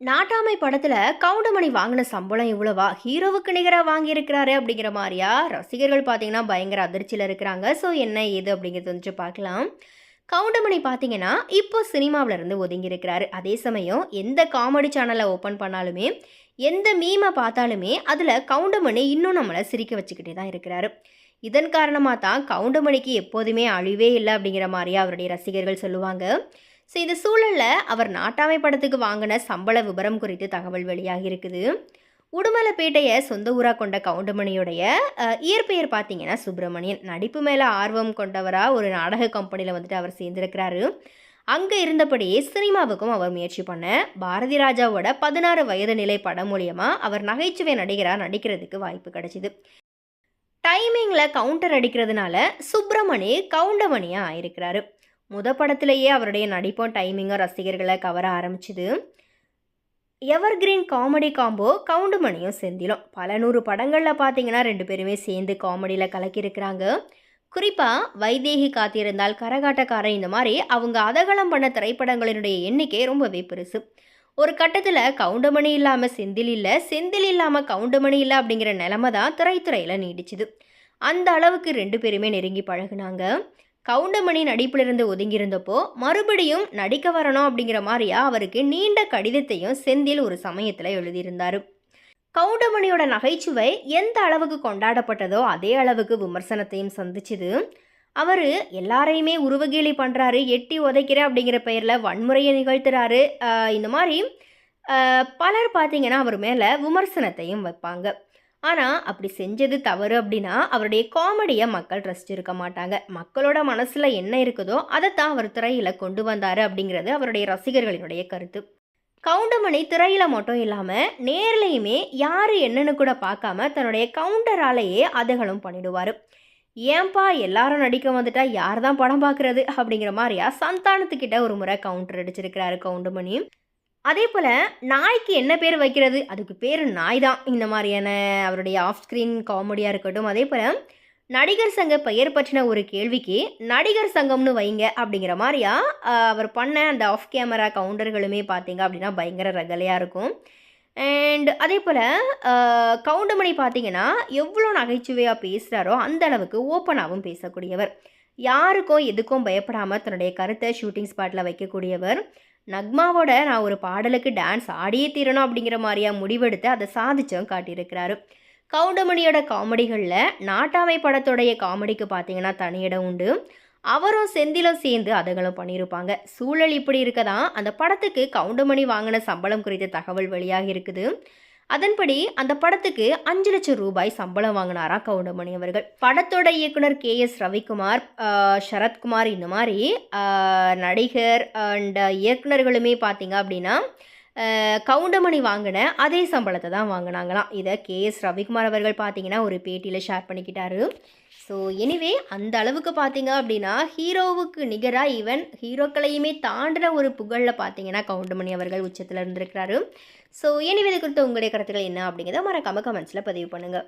நாட்டாமை படத்தில் கவுண்டமணி வாங்கின சம்பளம் இவ்வளவா? ஹீரோவுக்கு நிகராக வாங்கியிருக்கிறாரு அப்படிங்கிற மாதிரியா? ரசிகர்கள் பார்த்தீங்கன்னா பயங்கர அதிர்ச்சியில் இருக்கிறாங்க. ஸோ என்ன ஏது அப்படிங்கிறது வந்து பார்க்கலாம். கவுண்டமணி பார்த்தீங்கன்னா இப்போ சினிமாவில் இருந்து ஒதுங்கி இருக்கிறாரு அதே சமயம் எந்த காமெடி சேனலை ஓப்பன் பண்ணாலுமே எந்த மீமை பார்த்தாலுமே அதில் கவுண்டமணி இன்னும் நம்மளை சிரிக்க வச்சுக்கிட்டே தான் இருக்கிறாரு. இதன் காரணமாக தான் கவுண்டமணிக்கு எப்போதுமே அழிவே இல்லை அப்படிங்கிற மாதிரியா அவருடைய ரசிகர்கள் சொல்லுவாங்க. ஸோ இந்த சூழலில் அவர் நாட்டாமை படத்துக்கு வாங்கின சம்பள விபரம் குறித்து தகவல் வெளியாகி இருக்குது. உடுமலைப்பேட்டையை சொந்த ஊராக கொண்ட கவுண்டமணியுடைய இயற்பெயர் பார்த்தீங்கன்னா சுப்பிரமணியன். நடிப்பு மேலே ஆர்வம் கொண்டவராக ஒரு நாடக கம்பெனியில் வந்துட்டு அவர் சேர்ந்திருக்கிறாரு. அங்கே இருந்தபடியே சினிமாவுக்கும் அவர் முயற்சி பண்ண பாரதி ராஜாவோட பதினாறு வயது நிலை படம் மூலியமாக அவர் நகைச்சுவை நடிகராக நடிக்கிறதுக்கு வாய்ப்பு கிடைச்சிது. டைமிங்கில் கவுண்டர் அடிக்கிறதுனால சுப்பிரமணி கவுண்டமணியாக ஆயிருக்கிறாரு. முத படத்திலேயே அவருடைய நடிப்பும் டைமிங்கும் ரசிகர்களை கவர ஆரம்பிச்சுது. எவர்கிரீன் காமெடி காம்போ கவுண்டுமணியும் செந்திலும். பல நூறு படங்களில் பார்த்தீங்கன்னா ரெண்டு பேருமே சேர்ந்து காமெடியில் கலக்கியிருக்கிறாங்க. குறிப்பாக வைதேகி காத்திருந்தால் கரகாட்டக்காரன் இந்த மாதிரி அவங்க அதகலம் பண்ண திரைப்படங்களினுடைய எண்ணிக்கை ரொம்பவே பெருசு. ஒரு கட்டத்தில் கவுண்டமணி இல்லாமல் செந்தில் இல்லை செந்தில் இல்லாமல் கவுண்டமணி இல்லை அப்படிங்கிற நிலமை தான் திரைத்துறையில் நீடிச்சுது. அந்த அளவுக்கு ரெண்டு பேருமே நெருங்கி பழகுனாங்க. கவுண்டமணி நடிப்பிலிருந்து ஒதுங்கியிருந்தப்போ மறுபடியும் நடிக்க வரணும் அப்படிங்கிற மாதிரியா அவருக்கு நீண்ட கடிதத்தையும் செந்தில் ஒரு சமயத்தில் எழுதியிருந்தார். கவுண்டமணியோட நகைச்சுவை எந்த அளவுக்கு கொண்டாடப்பட்டதோ அதே அளவுக்கு விமர்சனத்தையும் சந்திச்சுது. அவர் எல்லாரையுமே உருவகேலி பண்ணுறாரு எட்டி உதைக்கிற அப்படிங்கிற பெயரில் வன்முறையை நிகழ்த்துறாரு. இந்த மாதிரி பலர் பார்த்தீங்கன்னா அவர் மேலே விமர்சனத்தையும் வைப்பாங்க. ஆனால் அப்படி செஞ்சது தவறு அப்படின்னா அவருடைய காமெடியை மக்கள் ரசிச்சிருக்க மாட்டாங்க. மக்களோட மனசில் என்ன இருக்குதோ அதைத்தான் அவர் திரையில் கொண்டு வந்தார் அப்படிங்கிறது அவருடைய ரசிகர்களினுடைய கருத்து. கவுண்டமணி திரையில் மட்டும் இல்லாமல் நேர்லையுமே யார் என்னன்னு கூட பார்க்காம தன்னுடைய கவுண்டராலேயே அதுகளும் பண்ணிடுவார். ஏன்பா எல்லாரும் நடிக்க வந்துட்டா யார் தான் படம் பார்க்குறது அப்படிங்கிற மாதிரியா சந்தானத்துக்கிட்ட ஒரு முறை கவுண்டர் அடிச்சிருக்கிறாரு கவுண்டமணி. அதே போல் நாய்க்கு என்ன பேர் வைக்கிறது? அதுக்கு பேர் நாய் தான் இந்த மாதிரியான அவருடைய ஆஃப் ஸ்க்ரீன் காமெடியாக இருக்கட்டும் அதே போல் நடிகர் சங்க பெயர் பற்றின ஒரு கேள்விக்கு நடிகர் சங்கம்னு வைங்க அப்படிங்கிற மாதிரியா அவர் பண்ண அந்த ஆஃப் கேமரா கவுண்டர்களுமே பார்த்தீங்க அப்படின்னா பயங்கர ரகலையாக இருக்கும். அண்ட் அதே போல் கவுண்டமணி பார்த்தீங்கன்னா எவ்வளோ நகைச்சுவையாக பேசுகிறாரோ அந்த அளவுக்கு ஓப்பனாகவும் பேசக்கூடியவர். யாருக்கும் எதுக்கும் பயப்படாமல் தன்னுடைய கருத்தை ஷூட்டிங் ஸ்பாட்டில் வைக்கக்கூடியவர். நக்மாவோட நான் ஒரு பாடலுக்கு டான்ஸ் ஆடியே தீரணும் அப்படிங்கிற மாதிரியா முடிவெடுத்து அதை சாதிச்சும் காட்டியிருக்கிறாரு. கவுண்டமணியோட காமெடிகளில் நாட்டாமை படத்துடைய காமெடிக்கு பார்த்தீங்கன்னா தனி இடம் உண்டு. அவரும் செந்திலும் சேர்ந்து அதுகளும் பண்ணியிருப்பாங்க. சூழல் இப்படி இருக்க தான் அந்த படத்துக்கு கவுண்டமணி வாங்கின சம்பளம் குறித்த தகவல் வெளியாகி இருக்குது. அதன்படி அந்த படத்துக்கு அஞ்சு லட்சம் ரூபாய் சம்பளம் வாங்கினாரா கவுண்டமணி அவர்கள். படத்தோட இயக்குனர் கே எஸ் ரவிக்குமார் சரத்குமார் இந்த மாதிரி நடிகர் அண்ட் இயக்குனர்களுமே பார்த்தீங்க அப்படின்னா கவுண்டமணி வாங்கின அதே சம்பளத்தை தான் வாங்கினாங்களாம். இதை கே எஸ் ரவிக்குமார் அவர்கள் பார்த்தீங்கன்னா ஒரு பேட்டியில் ஷேர் பண்ணிக்கிட்டாரு. ஸோ எனிவே அந்த அளவுக்கு பார்த்தீங்க அப்படின்னா ஹீரோவுக்கு நிகராக ஈவன் ஹீரோக்களையுமே தாண்டின ஒரு புகழில் பார்த்தீங்கன்னா கவுண்டமணி அவர்கள் உச்சத்தில் இருந்திருக்கிறாரு. ஸோ எனிவே இது குறித்து உங்களுடைய கருத்துக்கள் என்ன அப்படிங்கிறத மறக்காமல் கமெண்ட்ஸில் பதிவு பண்ணுங்கள்